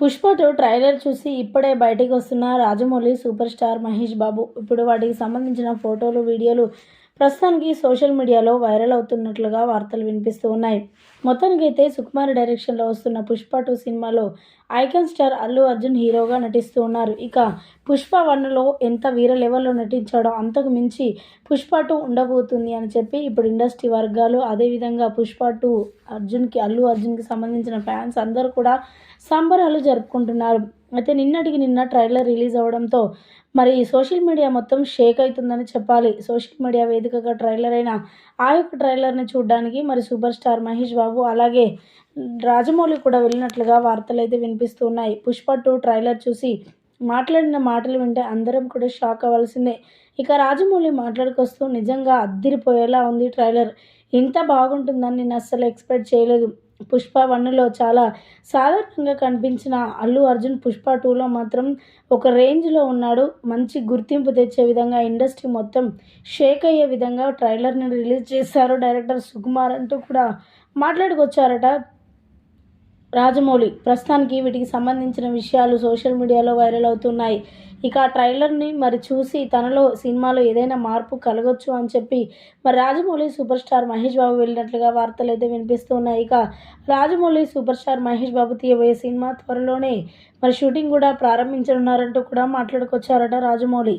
Pushpa two trailer చూసి ఇప్పుడే బయటికి వస్తున్న రాజమౌళి సూపర్ స్టార్ మహేష్ బాబు. ఇప్పుడు వాటికి సంబంధించిన ఫోటోలు వీడియోలు ప్రస్తుతానికి సోషల్ మీడియాలో వైరల్ అవుతున్నట్లుగా వార్తలు వినిపిస్తూ ఉన్నాయి. మొత్తానికైతే సుకుమార్ డైరెక్షన్లో వస్తున్న పుష్ప టూ సినిమాలో ఐకాన్ స్టార్ అల్లు అర్జున్ హీరోగా నటిస్తూ ఉన్నారు. ఇక పుష్ప వన్లో ఎంత వీర లెవెల్లో నటించాడో అంతకు మించి పుష్ప టూ ఉండబోతుంది అని చెప్పి ఇప్పుడు ఇండస్ట్రీ వర్గాలు అదేవిధంగా పుష్ప టూ అర్జున్కి అల్లు అర్జున్కి సంబంధించిన ఫ్యాన్స్ అందరూ కూడా సంబరాలు జరుపుకుంటున్నారు. అయితే నిన్నటికి నిన్న ట్రైలర్ రిలీజ్ అవ్వడంతో మరి సోషల్ మీడియా మొత్తం షేక్ అవుతుందని చెప్పాలి. సోషల్ మీడియా వేదికగా ట్రైలర్ అయిన ఆ యొక్క ట్రైలర్ని చూడడానికి మరి సూపర్ స్టార్ మహేష్ బాబు అలాగే రాజమౌళి కూడా వెళ్ళినట్లుగా వార్తలు అయితే వినిపిస్తూ ఉన్నాయి. పుష్ప టూ ట్రైలర్ చూసి మాట్లాడిన మాటలు వింటే అందరం కూడా షాక్ అవ్వాల్సిందే. ఇక రాజమౌళి మాట్లాడుకొస్తూ నిజంగా అద్దిరిపోయేలా ఉంది ట్రైలర్. ఇంత బాగుంటుందని నేను అస్సలు ఎక్స్పెక్ట్ చేయలేదు. పుష్ప వన్లో చాలా సాధారణంగా కనిపించిన అల్లు అర్జున్ పుష్ప టూలో మాత్రం ఒక రేంజ్లో ఉన్నాడు. మంచి గుర్తింపు తెచ్చే విధంగా ఇండస్ట్రీ మొత్తం షేక్ అయ్యే విధంగా ట్రైలర్ని రిలీజ్ చేశారు. డైరెక్టర్ సుకుమార్ అంటూ కూడా మాట్లాడుకొచ్చారట. రాజమౌళి ప్రస్తుతానికి వీటికి సంబంధించిన విషయాలు సోషల్ మీడియాలో వైరల్ అవుతున్నాయి. ఇక ఆ ట్రైలర్ని మరి చూసి తనలో సినిమాలో ఏదైనా మార్పు కలగొచ్చు అని చెప్పి మరి రాజమౌళి సూపర్ స్టార్ మహేష్ బాబు వెళ్ళినట్లుగా వార్తలు అయితే వినిపిస్తున్నాయి. ఇక రాజమౌళి సూపర్ స్టార్ మహేష్ బాబు తీయబోయే సినిమా త్వరలోనే మరి షూటింగ్ కూడా ప్రారంభించనున్నారంటూ కూడా మాట్లాడుకొచ్చారట రాజమౌళి.